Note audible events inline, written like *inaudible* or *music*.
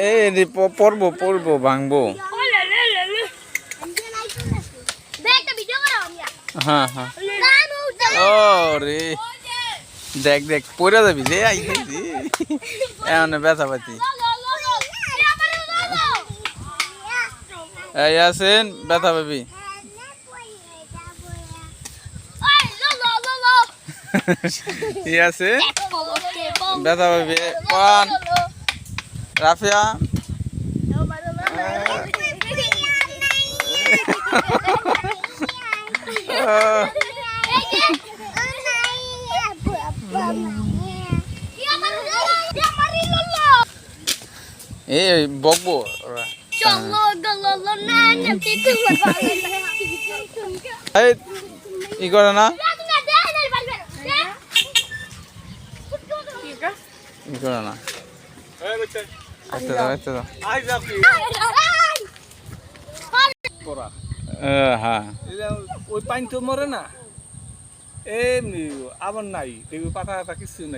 এই পড়ব পড়ব ভাঙবো। হ্যাঁ হ্যাঁ। ও রে দেখ দেখ পড়ে যাবি রে আইতেছি এমন ব্যথা পাতি এই আছেন ব্যথা পাবি। *laughs* ই আছে ব্যথা পাবি। পান। Rafia. Eh, bobo. Jangan আচ্ছা দাও আচ্ছা দাও আহ, হ্যাঁ। ওই পানি তো মরে না। এমনি আবার নাই দেখবি পাতা পাতা কিছু নাই।